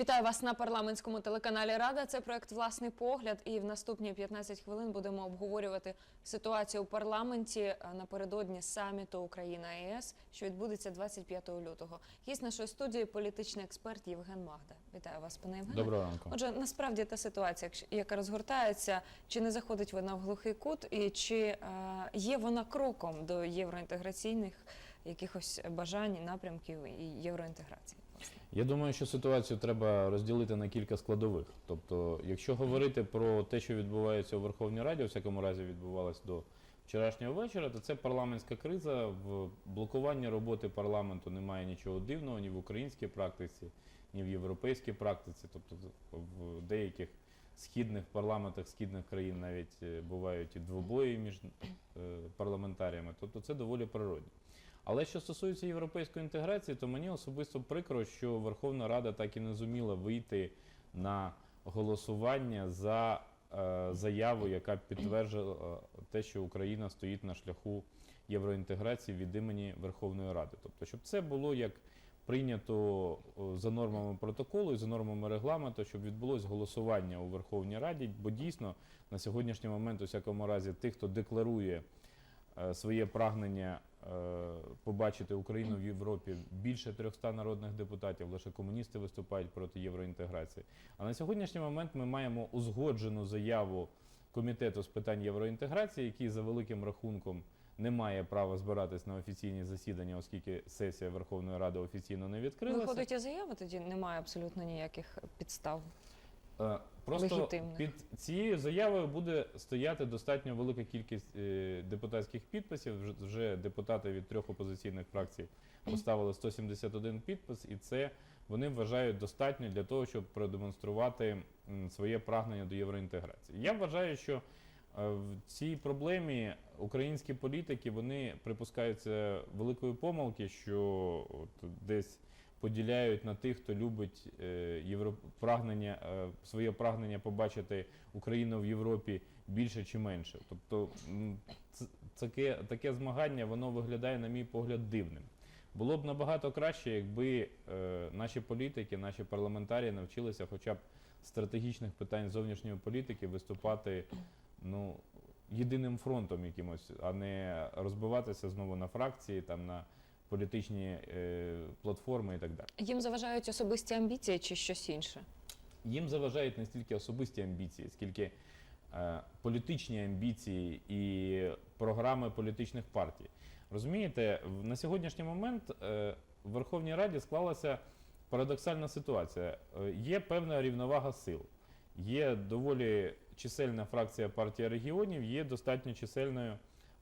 Вітаю вас на парламентському телеканалі Рада. Це проект Власний погляд. І в наступні 15 хвилин будемо обговорювати ситуацію у парламенті е, напередодні саміту Україна ЄС, що відбудеться 25 лютого. Гість нашої студії політичний експерт Євген Магда. Вітаю вас, пане Євгене. Доброго ранку. Отже, насправді та ситуація, яка розгортається, чи не заходить вона в глухий кут, і чи е, є вона кроком до євроінтеграційних якихось бажань, напрямків і євроінтеграції? Я думаю, що ситуацію треба розділити на кілька складових. Тобто, якщо говорити про те, що відбувається у Верховній Раді, у всякому разі відбувалось до вчорашнього вечора, то це парламентська криза. В блокуванні роботи парламенту немає нічого дивного ні в українській практиці, ні в європейській практиці. Тобто в деяких східних парламентах східних країн навіть е, бувають і двобої між е, парламентаріями. Тобто це доволі природно. Але що стосується європейської інтеграції, то мені особисто прикро, що Верховна Рада так і не зуміла вийти на голосування за е, заяву, яка підтверджує те, що Україна стоїть на шляху євроінтеграції від імені Верховної Ради. Тобто, щоб це було як прийнято за нормами протоколу і за нормами регламенту, щоб відбулось голосування у Верховній Раді, бо дійсно на сьогоднішній момент, у всякому разі, тих, хто декларує е, своє прагнення е, побачити Україну в Європі більше 300 народних депутатів, лише комуністи виступають проти євроінтеграції. А на сьогоднішній момент ми маємо узгоджену заяву комітету з питань євроінтеграції, який за великим рахунком не має права збиратись на офіційні засідання, оскільки сесія Верховної Ради офіційно не відкрилася. Виходить, і заява тоді немає абсолютно ніяких підстав. Е, Просто Легітимних. під цією заявою буде стояти достатньо велика кількість е, депутатських підписів. Вже, депутати від трьох опозиційних фракцій поставили 171 підпис, і це вони вважають достатньо для того, щоб продемонструвати своє прагнення до євроінтеграції. Я вважаю, що е, в цій проблемі українські політики вони припускаються великої помилки, що от десь поділяють на тих, хто любить е, євро... прагнення, е, своє прагнення побачити Україну в Європі більше чи менше. Тобто таке, таке змагання воно виглядає, на мій погляд, дивним. Було б набагато краще, якби е, наші політики, наші парламентарії навчилися хоча б стратегічних питань зовнішньої політики виступати ну, єдиним фронтом якимось, а не розбиватися знову на фракції, там, на політичні е, платформи і так далі. Їм заважають особисті амбіції чи щось інше? Їм заважають не стільки особисті амбіції, скільки е, політичні амбіції і програми політичних партій. Розумієте, на сьогоднішній момент е, в Верховній Раді склалася парадоксальна ситуація. Е, є певна рівновага сил. Є доволі чисельна фракція партія регіонів, є достатньо чисельною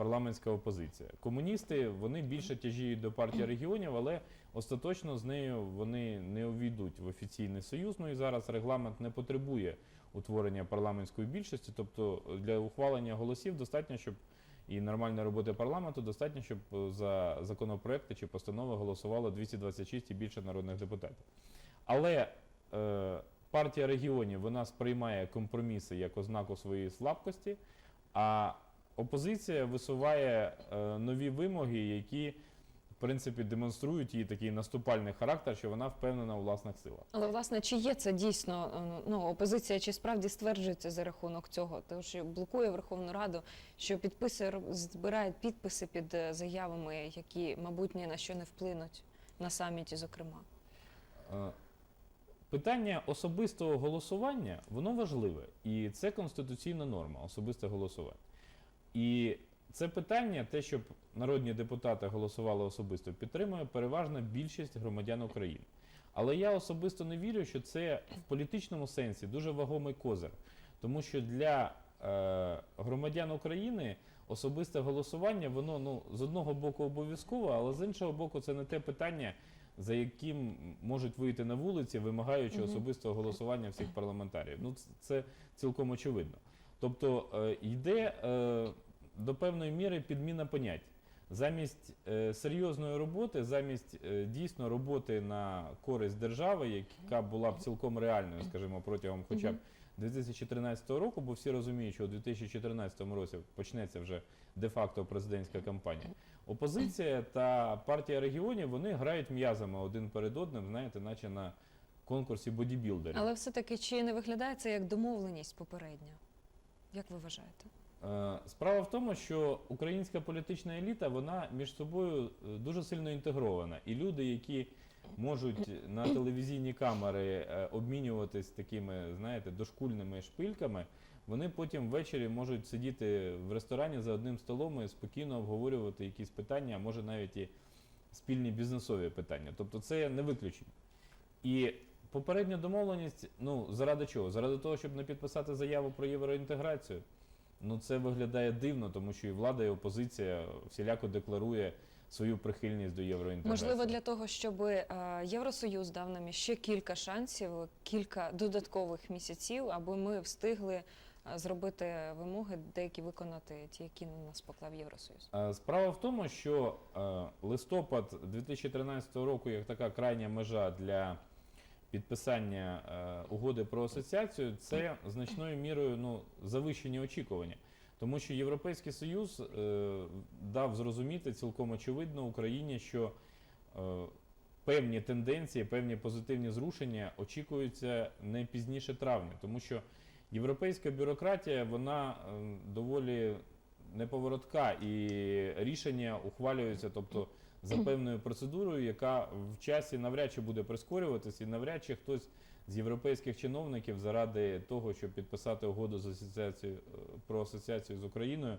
парламентська опозиція. Комуністи вони більше тяжіють до партії регіонів, але остаточно з нею вони не увійдуть в офіційний союз. Ну і зараз регламент не потребує утворення парламентської більшості. Тобто для ухвалення голосів достатньо, щоб і нормальної роботи парламенту достатньо, щоб е, за законопроекти чи постанови голосувало 226 і більше народних депутатів. Але е, партія регіонів вона сприймає компроміси як ознаку своєї слабкості, а опозиція висуває е, нові вимоги, які в принципі демонструють її такий наступальний характер, що вона впевнена у власних силах. Але власне, чи є це дійсно е, ну опозиція, чи справді стверджується за рахунок цього? Тому що блокує Верховну Раду, що підписи збирає підписи під е, заявами, які, мабуть, ні на що не вплинуть на саміті, зокрема. Питання особистого голосування воно важливе, і це конституційна норма особисте голосування. І це питання, те, щоб народні депутати голосували особисто, підтримує переважна більшість громадян України. Але я особисто не вірю, що це в політичному сенсі дуже вагомий козир, тому що для е, громадян України особисте голосування, воно ну з одного боку обов'язкове, але з іншого боку, це не те питання, за яким можуть вийти на вулиці, вимагаючи особистого голосування всіх парламентарів. Ну це цілком очевидно. Тобто е, йде е, до певної міри підміна понять. Замість е, серйозної роботи, замість дійсно роботи на користь держави, яка була б цілком реальною, скажімо, протягом хоча б 2013 року, бо всі розуміють, що у 2014 році почнеться вже де-факто президентська кампанія. Опозиція та партія регіонів вони грають м'язами один перед одним, знаєте, наче на конкурсі бодібілдерів. Але все-таки чи не виглядає це як домовленість попередня? Як ви вважаєте? Е, Справа в тому, що українська політична еліта вона між собою е, дуже сильно інтегрована. І люди, які можуть на телевізійні камери е, обмінюватись такими, знаєте, дошкульними шпильками, вони потім ввечері можуть сидіти в ресторані за одним столом і спокійно обговорювати якісь питання, а може навіть і спільні бізнесові питання. Тобто це не виключення. І попередня домовленість, ну заради чого? Заради того, щоб не підписати заяву про євроінтеграцію. Ну це виглядає дивно, тому що і влада, і опозиція всіляко декларує свою прихильність до євроінтеграції. Можливо, для того, щоб е, Євросоюз дав нам ще кілька шансів, кілька додаткових місяців, аби ми встигли е, зробити вимоги, деякі виконати ті, які на нас поклав Євросоюз. Е, Справа в тому, що листопад 2013 року, як така крайня межа для підписання е, угоди про асоціацію, це значною мірою ну, завищені очікування. Тому що Європейський Союз е, дав зрозуміти цілком очевидно Україні, що е, певні тенденції, певні позитивні зрушення очікуються не пізніше травня, тому що європейська бюрократія вона е, доволі неповоротка, і рішення ухвалюються, тобто за певною процедурою, яка в часі навряд чи буде прискорюватися, і навряд чи хтось з європейських чиновників заради того, щоб підписати угоду з асоціацією е, про асоціацію з Україною,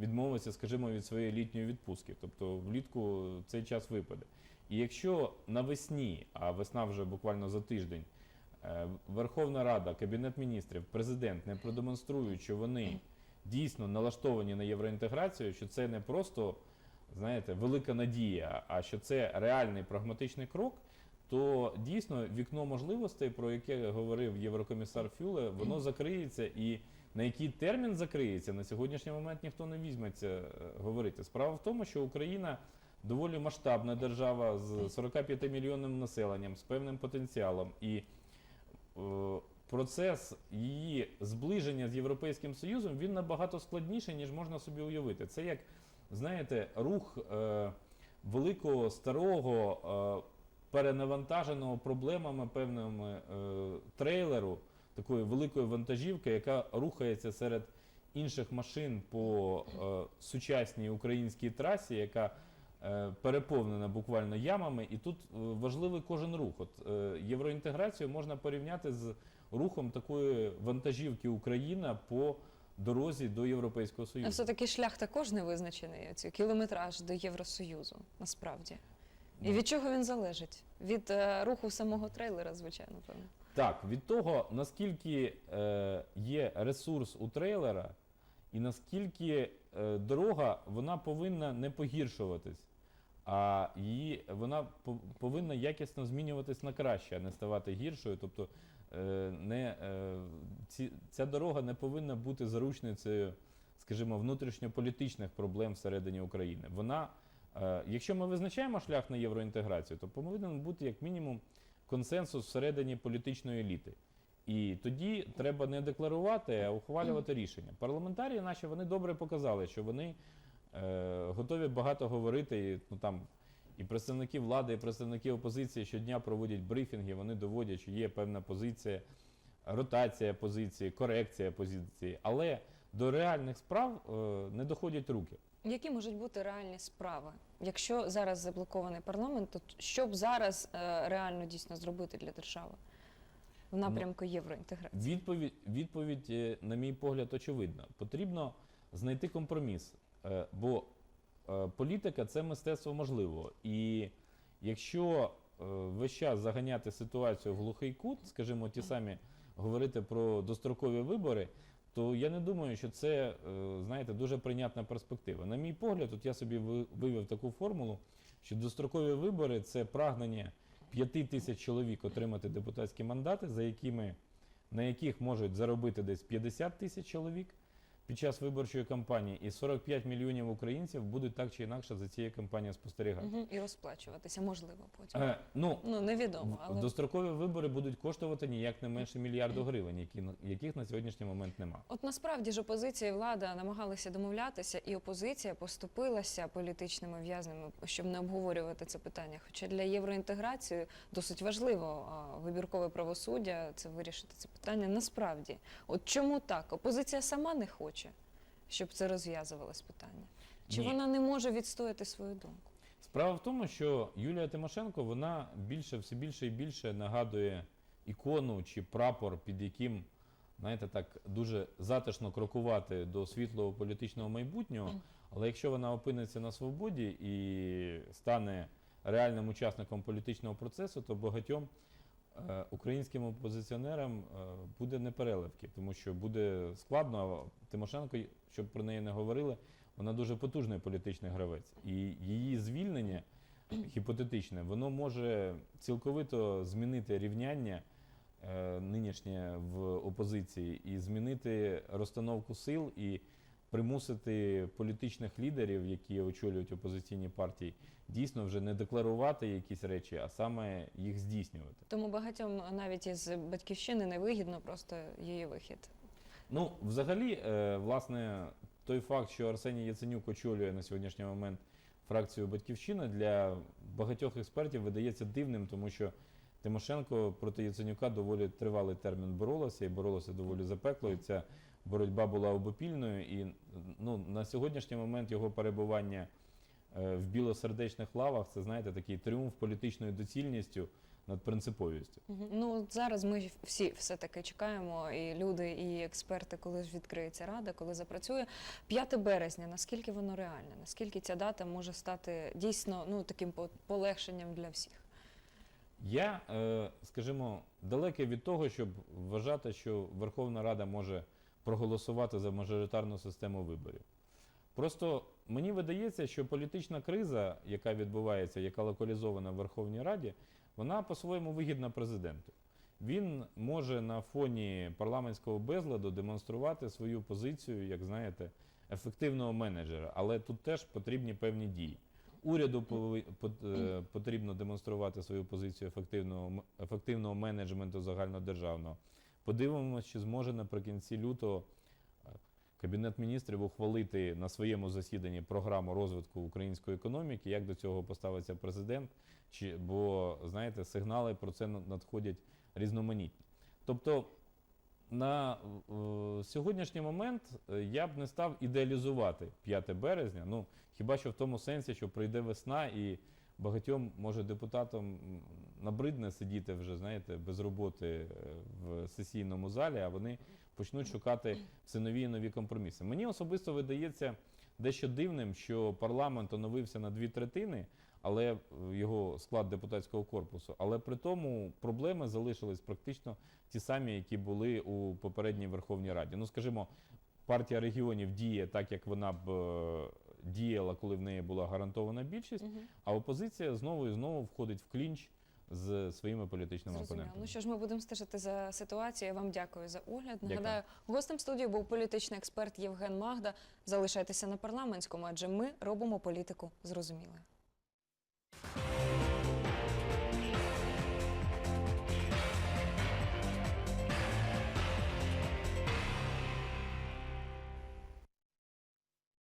відмовиться, скажімо, від своєї літньої відпустки. Тобто влітку цей час випаде. І якщо навесні, а весна вже буквально за тиждень, е, Верховна Рада, Кабінет міністрів, президент не продемонструють, що вони дійсно налаштовані на євроінтеграцію, що це не просто знаєте, велика надія, а що це реальний прагматичний крок, то дійсно вікно можливостей, про яке говорив єврокомісар Фюле, воно закриється і. На який термін закриється, на сьогоднішній момент ніхто не візьметься е, говорити. Справа в тому, що Україна доволі масштабна держава з 45 мільйонним населенням, з певним потенціалом. І е, процес її зближення з Європейським Союзом він набагато складніший, ніж можна собі уявити. Це як, знаєте, рух е, великого старого, е, перенавантаженого проблемами певними е, трейлеру, такої великої вантажівки, яка рухається серед інших машин по е, сучасній українській трасі, яка е, переповнена буквально ямами, і тут е, важливий кожен рух. От е, євроінтеграцію можна порівняти з рухом такої вантажівки Україна по дорозі до Європейського А Союзу. все-таки шлях також не визначений, цей кілометраж до Євросоюзу, насправді. І Ну. від чого він залежить? Від е, руху самого трейлера, звичайно, певно. Так, від того, наскільки е, є ресурс у трейлера, і наскільки е, дорога вона повинна не погіршуватись, а її вона по- повинна якісно змінюватись на краще, а не ставати гіршою. Тобто не, е, ці, ця дорога не повинна бути заручницею, скажімо, внутрішньополітичних проблем всередині України. Вона, е, якщо ми визначаємо шлях на євроінтеграцію, то повинен бути як мінімум консенсус всередині політичної еліти. І тоді треба не декларувати, а ухвалювати рішення. Парламентарії наші вони добре показали, що вони е, готові багато говорити. Ну, там, і представники влади, і представники опозиції щодня проводять брифінги, вони доводять, що є певна позиція, ротація позиції, корекція позиції. Але до реальних справ е, не доходять руки. Які можуть бути реальні справи? Якщо зараз заблокований парламент, то що б зараз е, реально дійсно зробити для держави в напрямку євроінтеграції? Відповідь, відповідь, е, на мій погляд, очевидна. Потрібно знайти компроміс, бо політика це мистецтво можливого. І якщо е, весь час заганяти ситуацію в глухий кут, скажімо, ті самі говорити про дострокові вибори, то я не думаю, що це, е, знаєте, дуже прийнятна перспектива. На мій погляд, от я собі ви- вивів таку формулу, що дострокові вибори це прагнення п'яти тисяч чоловік отримати депутатські мандати, за якими, на яких можуть заробити десь 50 тисяч чоловік. Під час виборчої кампанії, і 45 мільйонів українців будуть так чи інакше за цією кампанією спостерігати. Мгм. І розплачуватися, можливо, потім. Е, ну, Ну, невідомо, але дострокові вибори будуть коштувати ніяк не менше мільярду гривень, які, яких на сьогоднішній момент немає. От насправді ж опозиція і влада намагалися домовлятися, і опозиція поступилася політичними в'язнями, щоб не обговорювати це питання. Хоча для євроінтеграції досить важливо а, вибіркове правосуддя це вирішити це питання. Насправді, от чому так? Опозиція сама не хоче, щоб це розв'язувалось питання. Чи Ні. вона не може відстояти свою думку? Справа в тому, що Юлія Тимошенко вона більше все більше і більше нагадує ікону чи прапор, під яким, знаєте, так дуже затишно крокувати до світлого політичного майбутнього. Але якщо вона опиниться на свободі і стане реальним учасником політичного процесу, то багатьом українським опозиціонерам е, буде непереливки, тому що буде складно. Тимошенко, щоб про неї не говорили, вона дуже потужний політичний гравець. І її звільнення гіпотетичне, воно може цілковито змінити рівняння е, нинішнє в опозиції і змінити розстановку сил і примусити політичних лідерів, які очолюють опозиційні партії, дійсно вже не декларувати якісь речі, а саме їх здійснювати. Тому багатьом навіть із батьківщини невигідно просто її вихід. Ну, взагалі, е, власне, той факт, що Арсеній Яценюк очолює на сьогоднішній момент фракцію Батьківщина, для багатьох експертів видається дивним, тому що Тимошенко проти Яценюка доволі тривалий термін боролася і боролася доволі запекло. І ця боротьба була обопільною. І ну, на сьогоднішній момент його перебування е, в білосердечних лавах це, знаєте, такий тріумф політичною доцільністю над принциповістю. Ну зараз ми всі все таки чекаємо, і люди, і експерти, коли ж відкриється рада, коли запрацює 5 березня. Наскільки воно реальне? Наскільки ця дата може стати дійсно ну таким полегшенням для всіх? Я, е, скажімо, далекий від того, щоб вважати, що Верховна Рада може проголосувати за мажоритарну систему виборів. Просто мені видається, що політична криза, яка відбувається, яка локалізована в Верховній Раді, вона по-своєму вигідна президенту. Він може на фоні парламентського безладу демонструвати свою позицію, як знаєте, ефективного менеджера, але тут теж потрібні певні дії. Уряду е, потрібно демонструвати свою позицію ефективного, ефективного менеджменту загальнодержавного. Подивимося, чи зможе наприкінці лютого е, Кабінет міністрів ухвалити на своєму засіданні програму розвитку української економіки, як до цього поставиться президент, чи, бо, знаєте, сигнали про це надходять різноманітні. Тобто на е, сьогоднішній момент е, я б не став ідеалізувати 5 березня. Ну хіба що в тому сенсі, що прийде весна і багатьом, може, депутатам набридне сидіти вже, знаєте, без роботи е, в сесійному залі, а вони почнуть шукати все нові і нові компроміси. Мені особисто видається дещо дивним, що парламент оновився на дві третини, але е, його склад депутатського корпусу, але при тому проблеми залишились практично ті самі, які були у попередній Верховній Раді. Ну, скажімо, партія регіонів діє так, як вона б е, діяла, коли в неї була гарантована більшість, а опозиція знову і знову входить в клінч з своїми політичними Зрозуміло. опонентами. Ну що ж, ми будемо стежити за ситуацією. Я вам дякую за огляд. Дякую. Нагадаю, гостем студії був політичний експерт Євген Магда. Залишайтеся на парламентському, адже ми робимо політику зрозумілою.